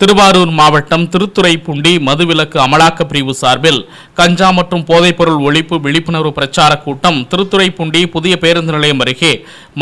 திருவாரூர் மாவட்டம் திருத்துறைப்பூண்டி மதுவிலக்கு அமலாக்க பிரிவு சார்பில் கஞ்சா மற்றும் போதைப்பொருள் ஒழிப்பு விழிப்புணர்வு பிரச்சார கூட்டம் திருத்துறைப்பூண்டி புதிய பேருந்து நிலையம் அருகே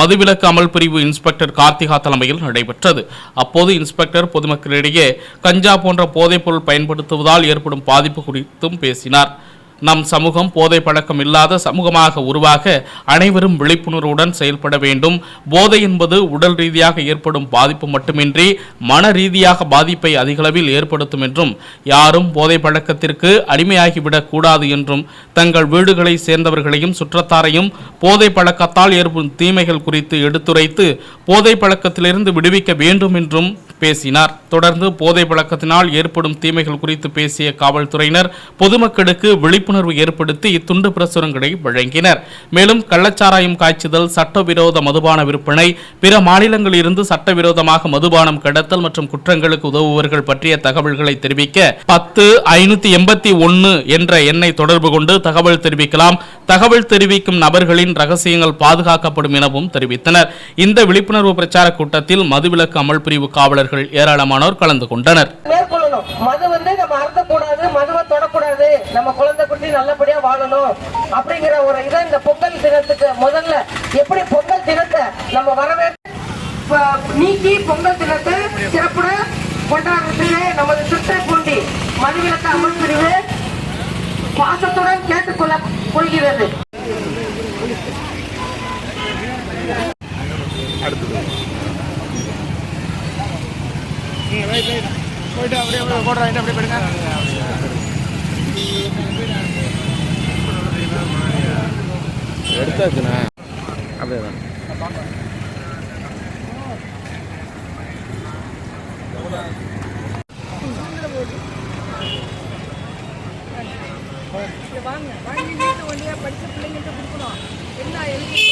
மதுவிலக்கு அமல் பிரிவு இன்ஸ்பெக்டர் கார்த்திகா தலைமையில் நடைபெற்றது. அப்போது இன்ஸ்பெக்டர் பொதுமக்களிடையே கஞ்சா போன்ற போதைப்பொருள் பயன்படுத்துவதால் ஏற்படும் பாதிப்பு குறித்தும் பேசினார். நம் சமூகம் போதை பழக்கம் இல்லாத சமூகமாக உருவாக அனைவரும் விழிப்புணர்வுடன் செயல்பட வேண்டும். போதை என்பது உடல் ரீதியாக ஏற்படும் பாதிப்பு மட்டுமின்றி மன ரீதியாக பாதிப்பை அதிகளவில் ஏற்படுத்தும் என்றும் யாரும் போதை பழக்கத்திற்கு அடிமையாகிவிடக் கூடாது என்றும் தங்கள் வீடுகளை சேர்ந்தவர்களையும் சுற்றத்தாரையும் போதை பழக்கத்தால் ஏற்படும் தீமைகள் குறித்து எடுத்துரைத்து போதை பழக்கத்திலிருந்து விடுவிக்க வேண்டும் என்றும் பேசினார். தொடர்ந்து போதை பழக்கத்தினால் ஏற்படும் தீமைகள் குறித்து பேசிய காவல்துறையினர் பொதுமக்களுக்கு விழிப்புணர்வு ஏற்படுத்தி இத்துண்டு பிரசுரங்களை வழங்கினர். மேலும் கள்ளச்சாராயம் காய்ச்சுதல் சட்டவிரோத மதுபான விற்பனை பிற மாநிலங்களில் இருந்து சட்டவிரோதமாக மதுபானம் கடத்தல் மற்றும் குற்றங்களுக்கு உதவுபவர்கள் பற்றிய தகவல்களை தெரிவிக்க பத்து ஐநூத்தி எண்பத்தி ஒன்னு என்ற எண்ணை தொடர்பு கொண்டு தகவல் தெரிவிக்கலாம். தகவல் தெரிவிக்கும் நபர்களின் ரகசியங்கள் பாதுகாக்கப்படும் எனவும் தெரிவித்தனர். இந்த விழிப்புணர்வு பிரச்சார கூட்டத்தில் மதுவிலக்கு அமல் பிரிவு காவலர் காவலர்கள் ஏராளமானோர் கலந்து கொண்டனர். மேற்கொள்ளணும். மது வந்து நம்ம அருந்தக்கூடாது மதுவை தொடக்கூடாது. நம்ம குழந்தை குட்டி நல்லபடியா வாழணும் அப்படிங்கிற ஒரு இதை இந்த பொங்கல் தினத்துக்கு முதல்ல எப்படி பொங்கல் தினத்தை நம்ம வரவேற்று ப- நீக்கி பொங்கல் தினத்தை சிறப்புடன் கொண்டாடுறதுக்கு நமது திருத்தைப்பூண்டி மதுவிலக்கு அமல் பிரிவு பாசத்துடன் கேட்டுக்கொள்ள கொள்கிறது. போயிட்டு அப்படியே அப்படியே போடுறாங்க அப்படியே போயிடுங்க எடுத்தாச்சுண்ணா அப்படியே தான் வாங்க வாங்கி வீட்டு ஒண்டியா படிச்ச பிள்ளைங்கள்ட்ட கொடுக்கணும் என்ன எழுதி